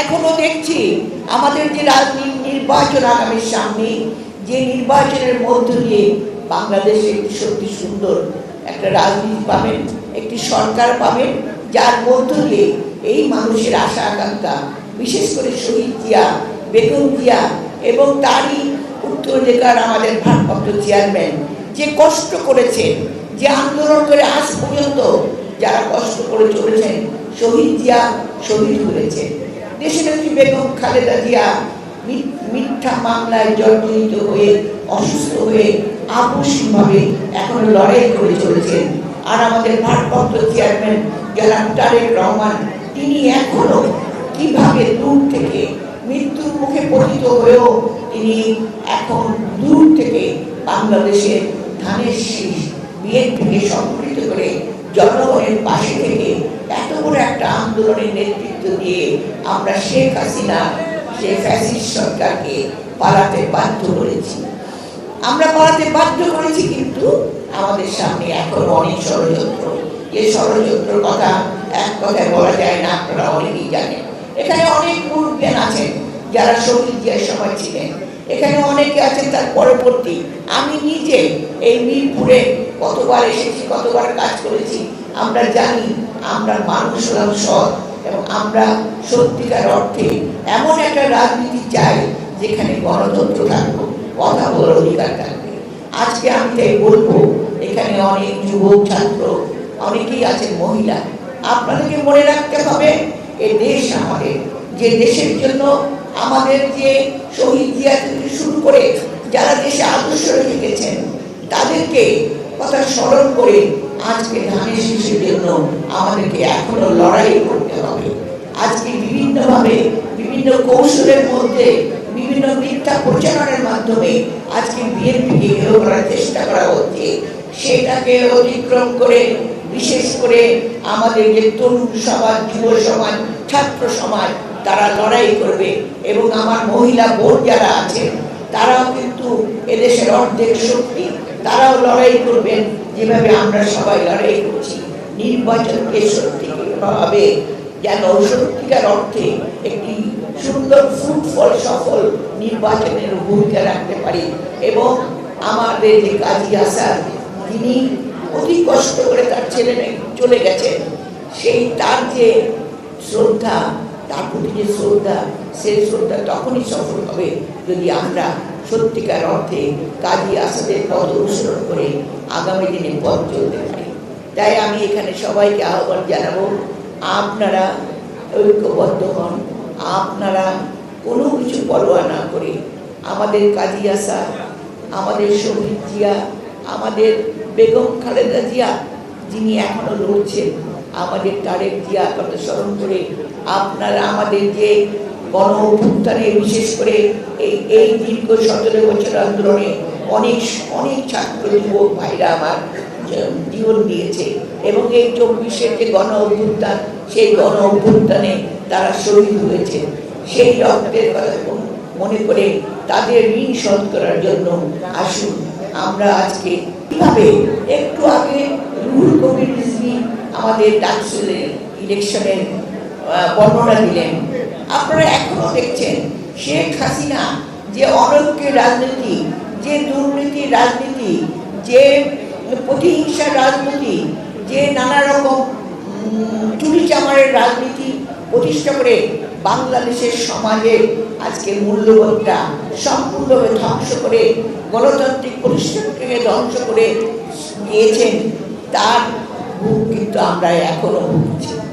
এখনও দেখছি আমাদের যে রাজনীতি নির্বাচন আগামীর সামনে, যে নির্বাচনের মধ্য দিয়ে বাংলাদেশে একটি সত্যি সুন্দর একটা রাজনীতি পাবেন, একটি সরকার পাবেন, যার মধ্য দিয়ে এই মানুষের আশা আকাঙ্ক্ষা, বিশেষ করে শহীদ জিয়া, বেগম জিয়া এবং তারই উত্তরাধিকার আমাদের ভারপ্রাপ্ত চেয়ারম্যান যে কষ্ট করেছেন, যে আন্দোলন করে আজ পর্যন্ত যারা কষ্ট করে চলেছেন, শহীদ জিয়া শহীদ করেছেন দেশনেত্রী বেগম খালেদা জিয়া মিথ্যা মামলায় জর্জরিত হয়ে, অসুস্থ হয়ে আপসীভাবে এখন লড়াই করে চলেছেন। আর আমাদের ভারপ্রাপ্ত চেয়ারম্যান জনাব তারেক রহমান, তিনি এখনও কীভাবে দূর থেকে মৃত্যুর মুখে পতিত হয়েও তিনি এখন দূর থেকে বাংলাদেশের ধানের শীষ বিএনপিকে সংগঠিত করে জনগণের পাশে থেকে এত বড় একটা আন্দোলনের নেতৃত্ব দিয়ে আমরা শেখ হাসিনা সে ফ্যাসিস্ট সরকারকে পালাতে বাধ্য করেছি। আমরা পালাতে বাধ্য করেছি কিন্তু আমাদের সামনে এখন অনেক ষড়যন্ত্র। যে ষড়যন্ত্রের কথা এক কথায় বলা যায় না, আপনারা অনেকেই জানেন। এখানে অনেক মুরব্বিয়ান আছেন যারা শহীদ জিয়ার সময় ছিলেন। এখানে অনেকে আছেন তার পরবর্তী। আমি নিজে এই মিরপুরে কতবার এসেছি, কতবার কাজ করেছি, আমরা জানি আমরা মানুষ হলাম সৎ এবং আমরা সত্যিকার অর্থে এমন একটা রাজনীতি চাই যেখানে গণতন্ত্র থাকবে, কথা বলার অধিকার থাকবে। আজকে আমি তাই বলব, এখানে অনেক যুবক, ছাত্র, অনেকেই আছেন মহিলা। আপনাদেরকে মনে রাখতে হবে, এ দেশ আমাদের, যে দেশের জন্য আমাদের যে শহীদ জিয়া থেকে শুরু করে যারা দেশে আদর্শ রেখে গেছেন তাদেরকে কথা স্মরণ করে আজকে ধানের শীষের জন্য আমাদেরকে এখনও লড়াই করতে হবে। আজকে বিভিন্নভাবে, বিভিন্ন কৌশলের মধ্যে, বিভিন্ন মিথ্যা প্রচারণের মাধ্যমে আজকে বিএনপিকে হেয় করার চেষ্টা করা হচ্ছে। সেটাকে অতিক্রম করে, বিশেষ করে আমাদের যে তরুণ সমাজ, যুব সমাজ, ছাত্র সমাজ তারা লড়াই করবে এবং আমার মহিলা বোন যারা আছেন তারাও কিন্তু এদেশের অর্ধেক শক্তি, তারাও লড়াই করবেন। যেভাবে আমরা সবাই লড়াই করছি, নির্বাচনকে সত্যিভাবে যেন সত্যিকার অর্থে একটি সুন্দর ফ্রুটফল সফল নির্বাচনের ভূমিকা রাখতে পারি। এবং আমাদের যে কাজী আসার তিনি অতি কষ্ট করে তার ছেলে চলে গেছেন। সেই তার যে শ্রদ্ধা তার যে শ্রদ্ধা সেই শ্রদ্ধা তখনই সফল হবে যদি আমরা সত্যিকার অর্থে কাজী আসাদের পথ অনুসরণ করে আগামী দিনে পথ চলতে পারি। তাই আমি এখানে সবাইকে আহ্বান জানাব, আপনারা ঐক্যবদ্ধ হন, আপনারা কোনো কিছু পরোয়া না করে আমাদের কাজী আসা, আমাদের শহীদ জিয়া, আমাদের বেগম খালেদা জিয়া, যিনি এখনও লড়ছেন আমাদের তারেক জিয়া কথা স্মরণ করে আপনারা আমাদের যে গণ অভ্যুত্থানে বিশেষ করে এই এই দীর্ঘ সতেরো বছর আন্দোলনে অনেক অনেক ছাত্র যুবক ভাইরা আমার জীবন দিয়েছে। এবং এই চব্বিশের যে গণ অভ্যুত্থান, সেই গণ অভ্যুত্থানে তারা শহীদ হয়েছে। সেই রক্তের কথা মনে করে তাদের ঋণ শোধ করার জন্য আসুন। আমরা আজকে কীভাবে একটু আগে রুহুল কবির আমাদের ডাকসুলের ইলেকশনের বর্ণনা দিলেন। আপনারা এখনও দেখছেন শেখ হাসিনা যে অনৈক্যের রাজনীতি, যে দুর্নীতির রাজনীতি, যে প্রতিহিংসার রাজনীতি, যে নানা রকম চুরি চামারের রাজনীতি প্রতিষ্ঠা করে বাংলাদেশের সমাজে আজকে মূল্যবোধটা সম্পূর্ণভাবে ধ্বংস করে গণতান্ত্রিক প্রতিষ্ঠানকে ধ্বংস করে দিয়েছেন তার কিন্তু আমরা এখনও ভুগছি।